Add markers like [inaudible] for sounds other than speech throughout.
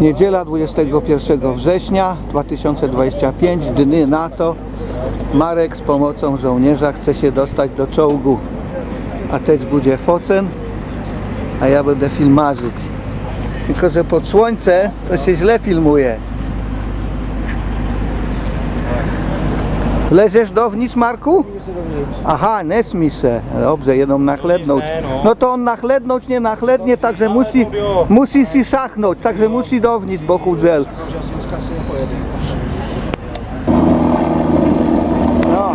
Niedziela 21 września 2025, dny NATO. Marek z pomocą żołnierza chce się dostać do czołgu. A teď będzie focen, a ja będę filmarzyć. Tylko, że pod słońce to się źle filmuje. Leżesz downicz, Marku? Aha, nie śmij się. Dobrze, jedną nachlednąć. No to on nachlednąć nie nachlednie, także musi, musi si szachnąć, także musi downicz, bo chudzel. No,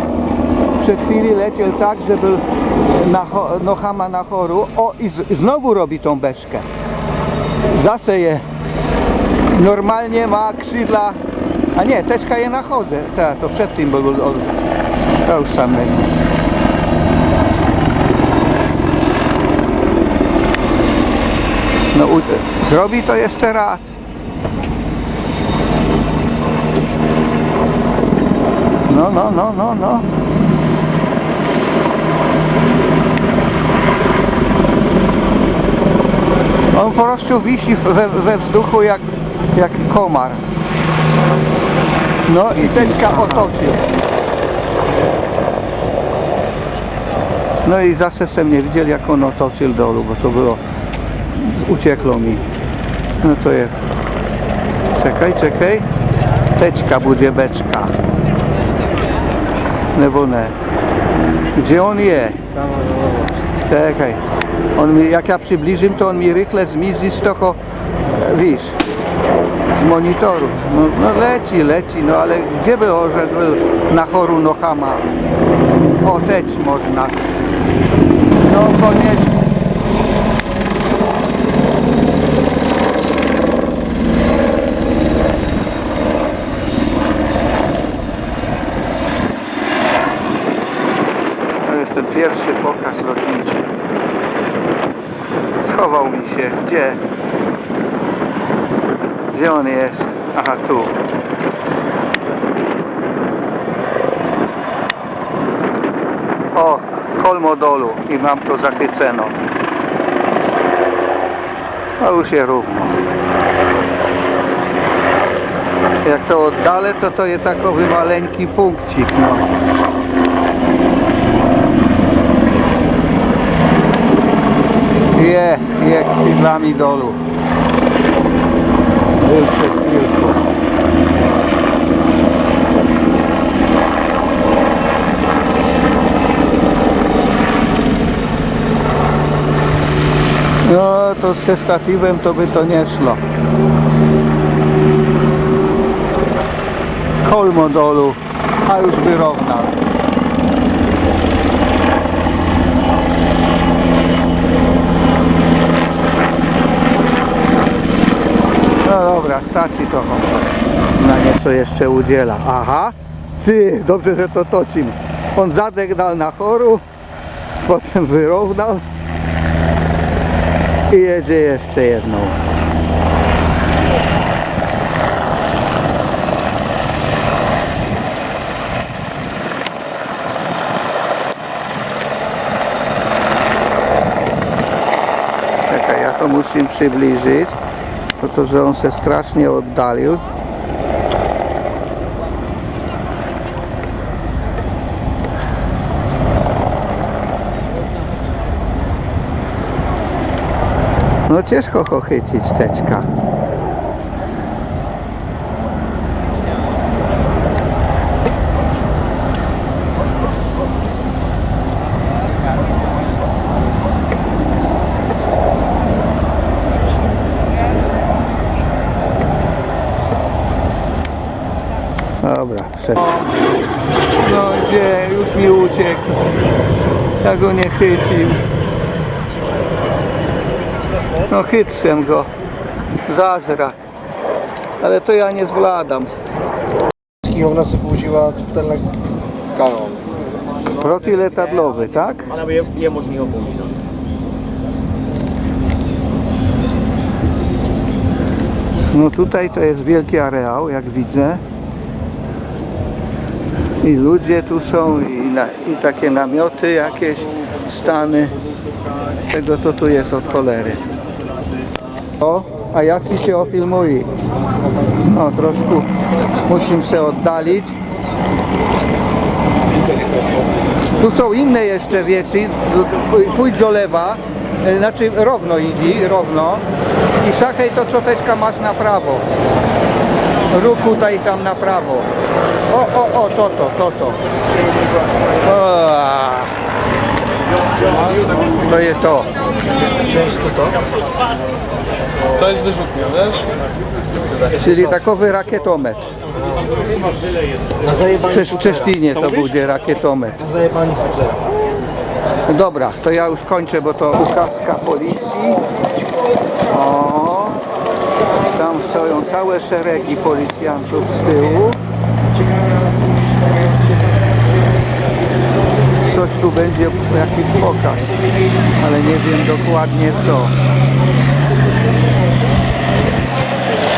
przed chwili leciał tak, żeby na, nochama na choru. O, i z, znowu robi tą beczkę. Zase je. Normalnie ma skrzydła. A nie, teczka je na chodze. Tak, to przed tym, bo to już sam. No, u, zrobi to jeszcze raz. No, no, no, no, no. On po prostu wisi we, we vzduchu jak, jak komar. No i teczka otoczył. No i zase jsem widział jak on otoczył dolu, bo to było, uciekło mi. No to jest, czekaj, czekaj, teczka będzie beczka. Nebo ne. Gdzie on je? Czekaj. On mi, jak ja przybliżę, to on mi rychle zmizi z e, wiesz, z monitoru. No, no leci, leci, no ale gdzie było, że był na choru Nohama? O, teć można. No koniecznie. To jest ten pierwszy pokaz lotniczy. Schował mi się. Gdzie? Gdzie on jest? Aha, tu. O, kolmo dolu i mam to zachyceno. A już je równo. Jak to oddalę, to to jest takowy maleńki punkcik, no. Je, je skrzydłami dolu. Był przez. No to ze statywem to by to nie szło. Kolmo dolu, a już. No dobra, starczy to na nieco jeszcze udziela. Aha, ty, dobrze, że to tocim. On zadek dal na choru, potem wyrównał i jedzie jeszcze jedną. Czekaj, ja to muszę przybliżyć, bo to, że on się strasznie oddalił. No ciężko go chycić teczka. Dobra, przed... No gdzie? Już mi uciekł. Ja go nie chycił. No chytrzem go. Zazrak. Ale to ja nie zwladam. Ona sobie použiwa tenhle kanál. Protiletadlowy, tak? Ale je, je možný ho použít. No tutaj to jest wielki areał, jak widzę. I ludzie tu są, i, na, i takie namioty jakieś, stany. Tego to tu jest od cholery. O, a ja ci się ofilmuję. No troszkę musím się oddalić. Tu są inne jeszcze wieci. Pójdź do lewa, znaczy równo idź, równo. I szachaj to co teczka masz na prawo. Ruku daj tam na prawo. O, o, o, to, to, to, to. O, to jest to. Często to? To jest wyrzutnia, wiesz? Czyli takowy rakietomet. Na zajebanie w Czesztinie to będzie rakietomet. Na zajebanie Hitlera. Dobra, to ja już kończę, bo to ukazka policji. O, tam stoją całe szeregi policjantów z tyłu. Coś tu będzie, jakiś pokaz, ale nie wiem dokładnie co.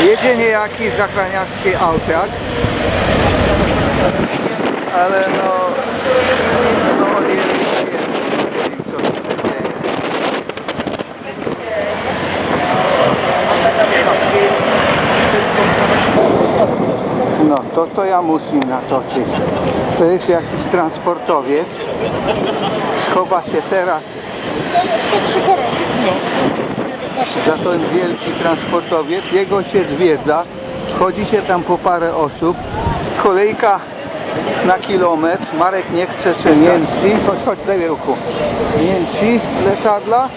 Jedzie niejaki zachraniarski autak, ale no, no nie wiem, co. No to to ja muszę natoczyć. To jest jakiś transportowiec. Schowa się teraz za ten wielki transportowiec. Jego się zwiedza. Chodzi się tam po parę osób. Kolejka na kilometr. Marek nie chce czy mięci. Chodź, chodź, daj ruchu. Mięci letadla.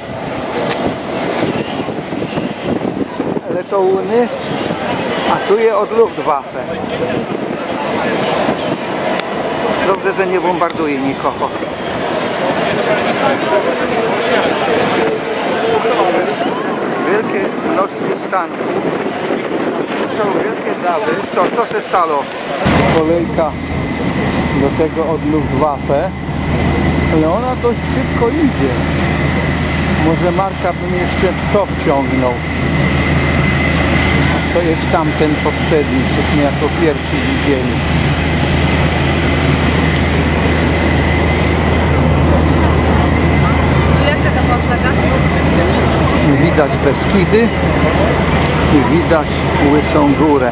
Letouny. A tu je od Luftwaffe. Dobrze, że nie bombarduje nikogo. Wielkie mnóstwo stanków. Są wielkie dawy. Co, co się stało? Kolejka do tego od Luftwaffe. Ale ona dość szybko idzie. Może Marka bym jeszcze w to wciągnął. To jest tamten poprzedni, cośmy jako pierwsi widzieli. Flaga? Widać Beskidy i widać Łysą Górę.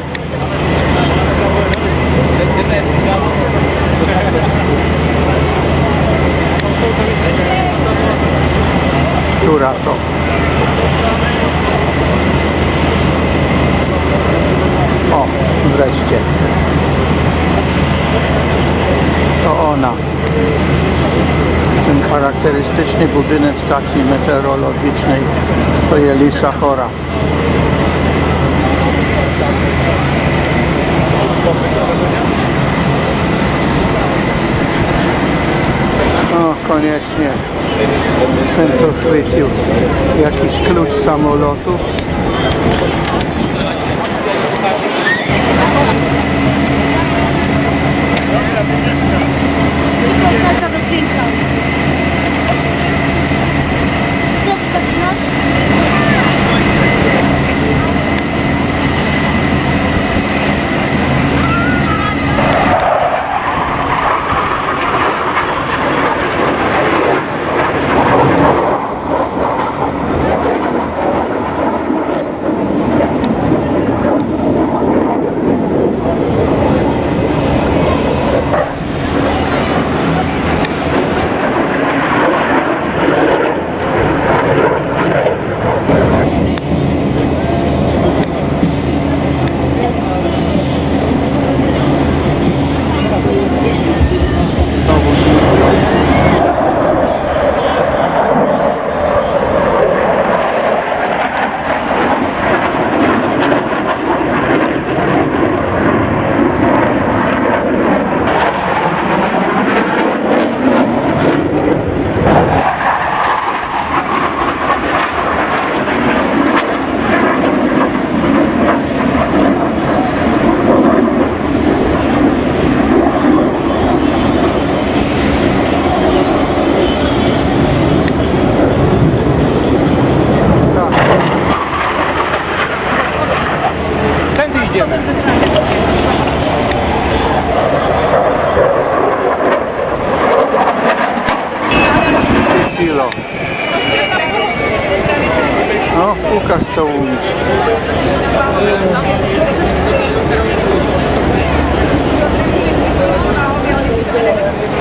Która to? Wreszcie. To ona. Ten charakterystyczny budynek stacji meteorologicznej to jest Lisa Chora. O, koniecznie. Sen to chwycił jakiś klucz samolotów.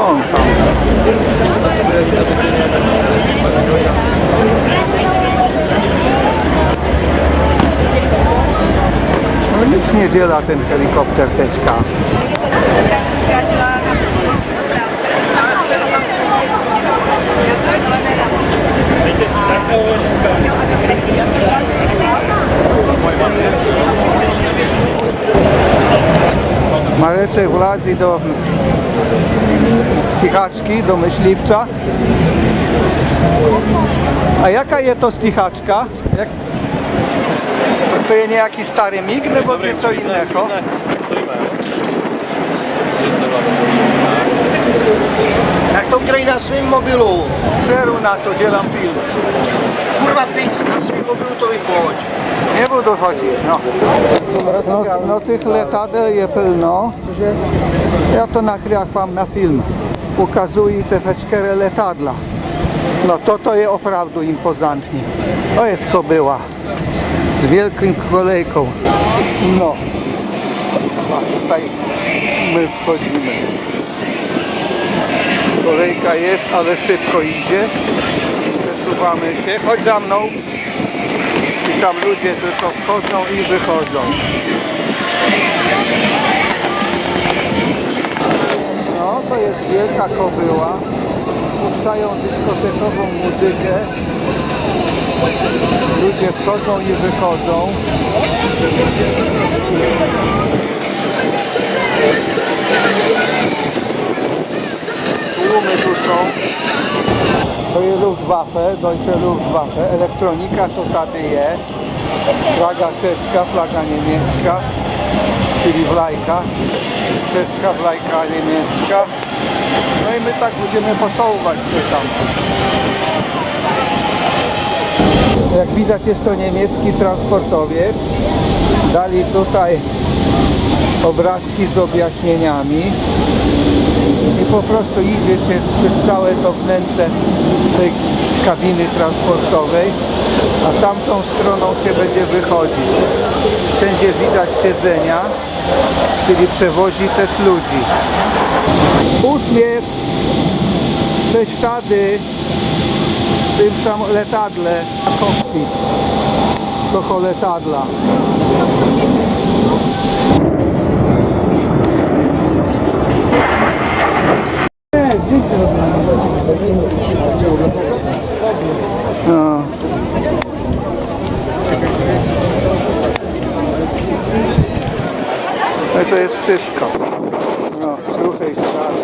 tam. No nic nie dziela ten helikopter teczka. Mareczek wlazi do stichaczki, do myśliwca. A jaka jest to stichaczka? Jak... To, jest niejaki stary mig, nebo nieco innego? Jak to udělají na svém mobilu? Seru na to dělám film. Kurva fix, na svém mobilu to vyfoť. Nie budu chodzić, no. no. No tych letadel je pełno. Ja to nakrywam wam na film. Ukazuję te feczkery letadla. No to to jest oprawdu impozantnie. To jest kobyła. Z wielką kolejką. No. A tutaj my wchodzimy. Kolejka jest, ale szybko idzie. Przesuwamy się. Chodź za mną. I tam ludzie tylko wchodzą i wychodzą. No, to jest wielka kobyła. Puszczają dyskotekową muzykę. Ludzie wchodzą i wychodzą. Tłumy tu są. To jest Luftwaffe, Deutsche Luftwaffe. Elektronika to jest. Flaga czeska, flaga niemiecka, czyli wlajka. Czeska, wlajka niemiecka. No i my tak będziemy posołować się tam. Jak widać jest to niemiecki transportowiec. Dali tutaj obrazki z objaśnieniami i po prostu idzie się przez całe to wnętrze tej kabiny transportowej, a tamtą stroną się będzie wychodzić. Wszędzie widać siedzenia, czyli przewozi też ludzi. Uśmiech, prześtady w tym sam letadle, kokpit, trochę letadla. No. No to jest wszystko. No, z drugiej strony,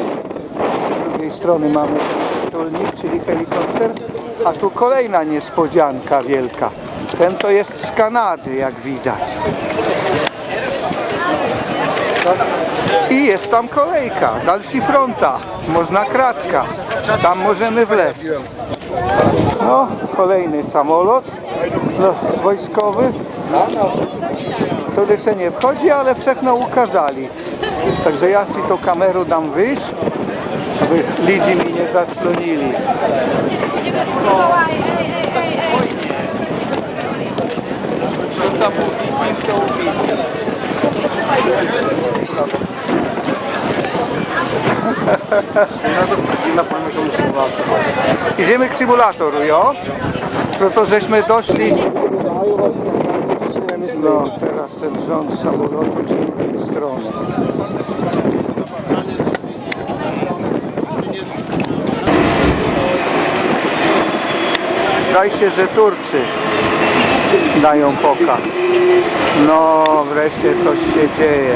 z drugiej strony mamy tulnik, czyli helikopter, a tu kolejna niespodzianka wielka. Ten to jest z Kanady, jak widać. I jest tam kolejka, dalszy fronta, można kratka, tam możemy wleźć. No, kolejny samolot no, wojskowy. To jeszcze nie wchodzi, ale wczechno ukazali. Także ja si to kamerę dam wyjść, aby ludzi mi nie zaclonili. [laughs] Idziemy k symulatoru, jo? No to żeśmy doszli. No, teraz ten rząd samolotu z drugiej strony. Zdaje się, że Turcy dają pokaz. No, wreszcie coś się dzieje.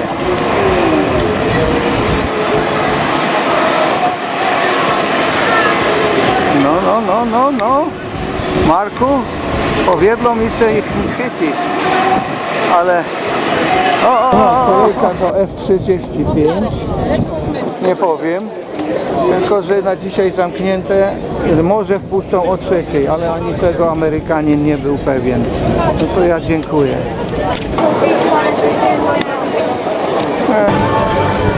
No, no, no, no. Marku, powiedlo mi się ich chycić, ale... O, o, o, kolejka do F35. Nie powiem. Tylko, że na dzisiaj zamknięte, może wpuszczą o trzeciej, ale ani tego Amerykanin nie był pewien. No to ja dziękuję.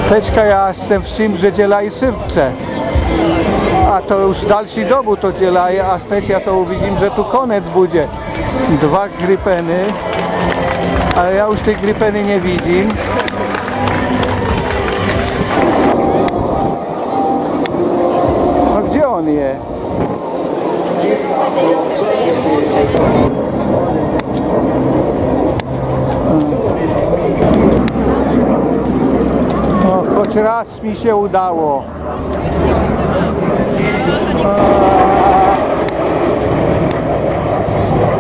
Tečka, ja jestem w czym, że dzielaj syrce. A to już dalszy dobu to dzielaje, a steć ja to uwidzim, że tu koniec będzie. Dwa grypeny, ale ja już tej grypeny nie widzim. A gdzie on je? No, choć raz mi się udało.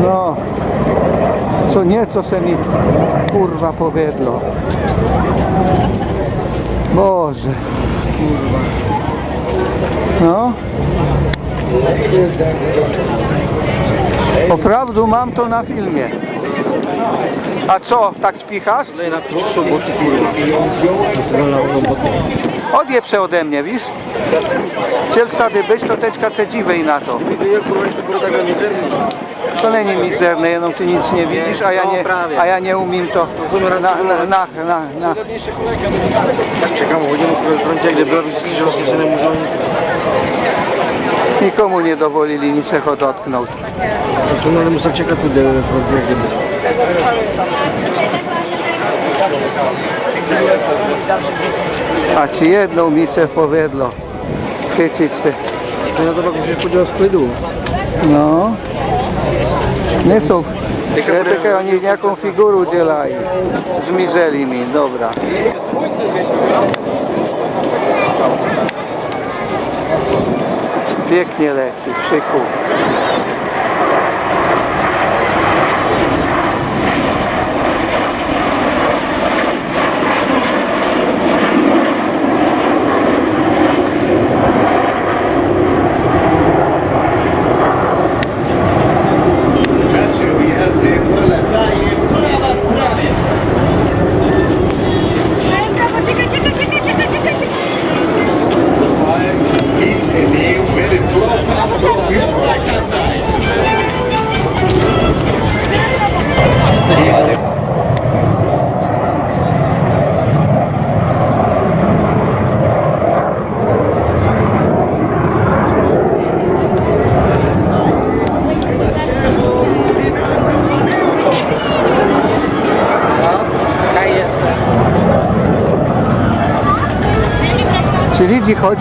No, co nieco se mi kurwa powiedlo. Boże. Kurwa. No. Poprawdu mam to na filmie. A co, tak spichasz? Na pierwszą boty kurwa. Odjeb ode mnie, wiesz? Chciał stady być, to teczka se dziwej na to. Jest to nie mizerne, jedno ty nic nie widzisz, a ja nie, a ja nie umiem to na, na, na, na, na. Tak czekamy, chodzimy kurwa w froncie, gdy wizyki, że właśnie synem muszą... Nikomu nie dowolili niczego dotknąć. To no ale muszę czekać gdy w froncie, jak gdyby. A ci jedną mi se powiedlo. Chycić te. To na to musisz podział skledu. No. Nie są. Ja czekaj, oni jaką figurę udzielają. Zmiżeli mi, dobra. Pięknie leci, w szyku.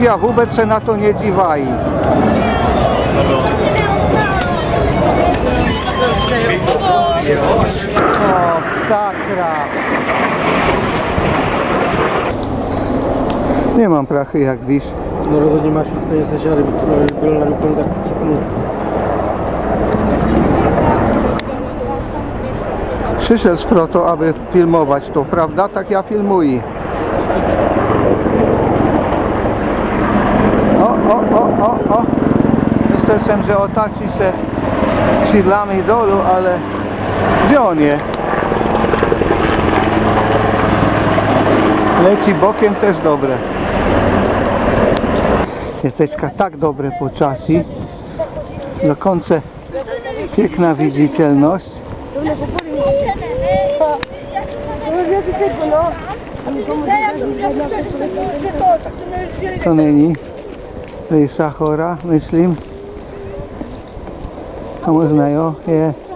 Czyli dzi chodzi, a se na to nie dziwaj. O, sakra. Nie mam prachy jak wisz. No rozhodně máš víc peněz než já, kdybych byl na rukonkách v cipnu. Przyszedł z proto, aby filmować to, prawda? Tak ja filmuję. O, o, o, o. Myślałem, że otaci się skrzydłami dolu, ale gdzie on je? Leci bokiem też dobre. Jesteczka tak dobre po czasie. Do końca piękna widzicielność. To není Lisa chora, myslím. A možná jo, je.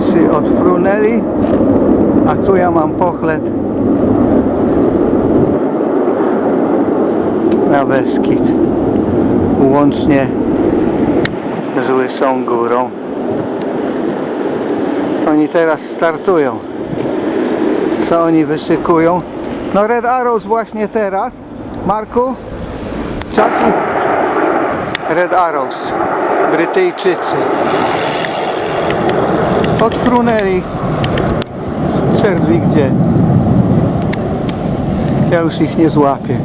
Się odfrunęli, a tu ja mam pochlet na Beskid. Łącznie z Łysą Górą. Oni teraz startują. Co oni wyszykują? No Red Arrows właśnie teraz. Marku, czasu Red Arrows. Brytyjczycy. Odfrunęli. Czerwi gdzie? Ja już ich nie złapię.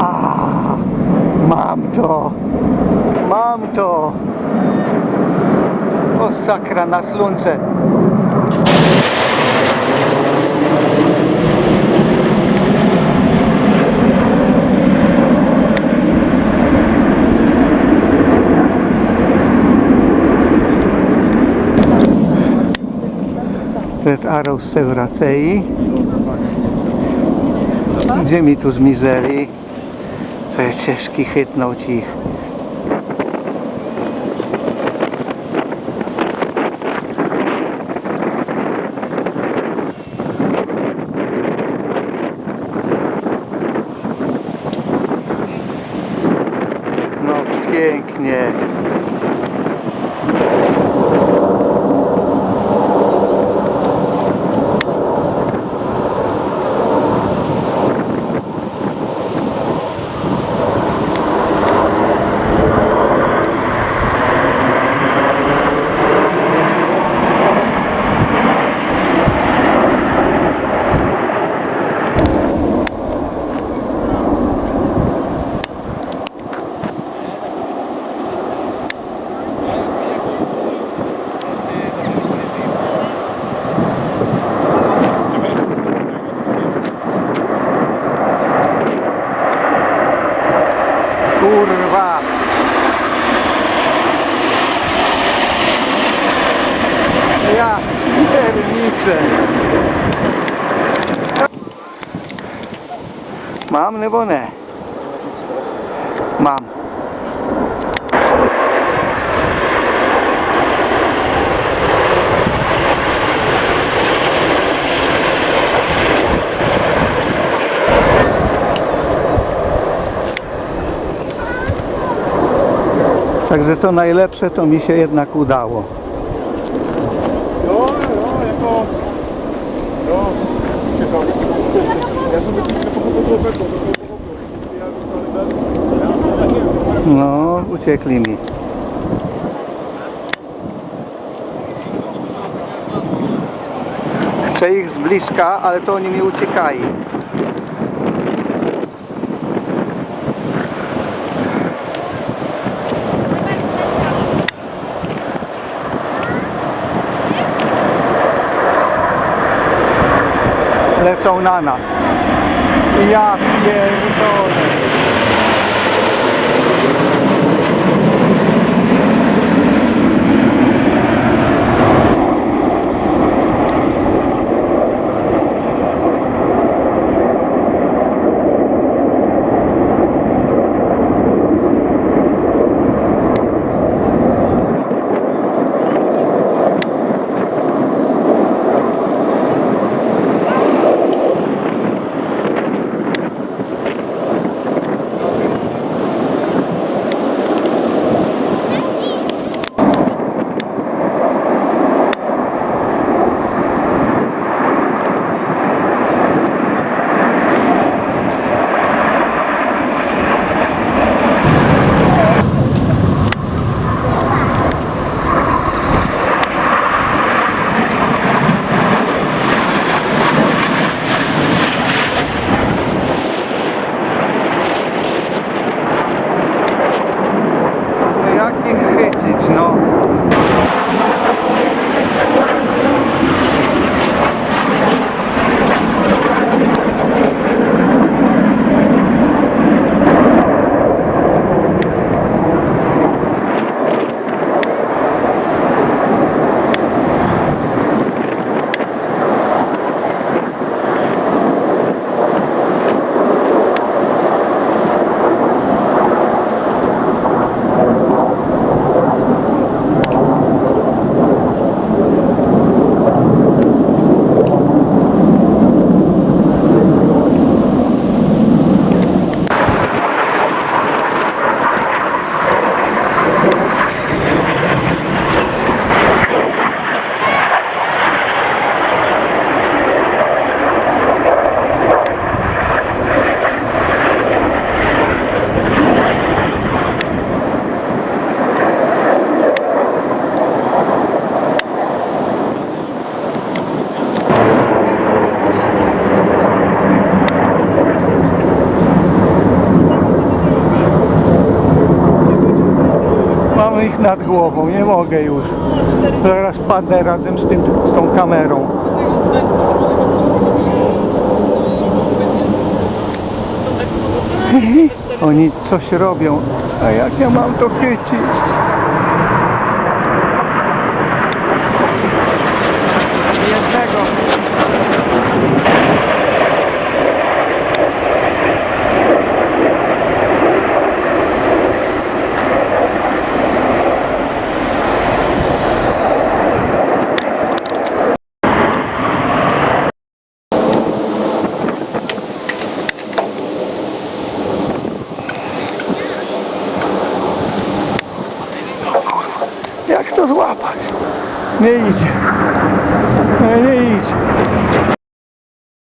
A, mam to. Mam to. O sakra na slunce. Arrows se wracají. Gdzie mi tu zmizeli? To jest ciężki chytnąć ich. No pięknie. Kurwa. Ja pierniczę. Mam nebo ne? Mám. Także to najlepsze to mi się jednak udało. No, no, jako... No, No, uciekli mi. Chcę ich z bliska, ale to oni mi uciekają. Lecą na nas. Ja pierdolę. Nad głową, nie mogę już. Zaraz padnę razem z, tym, z tą kamerą. [laughs] Oni coś robią, a jak ja mam to chycić?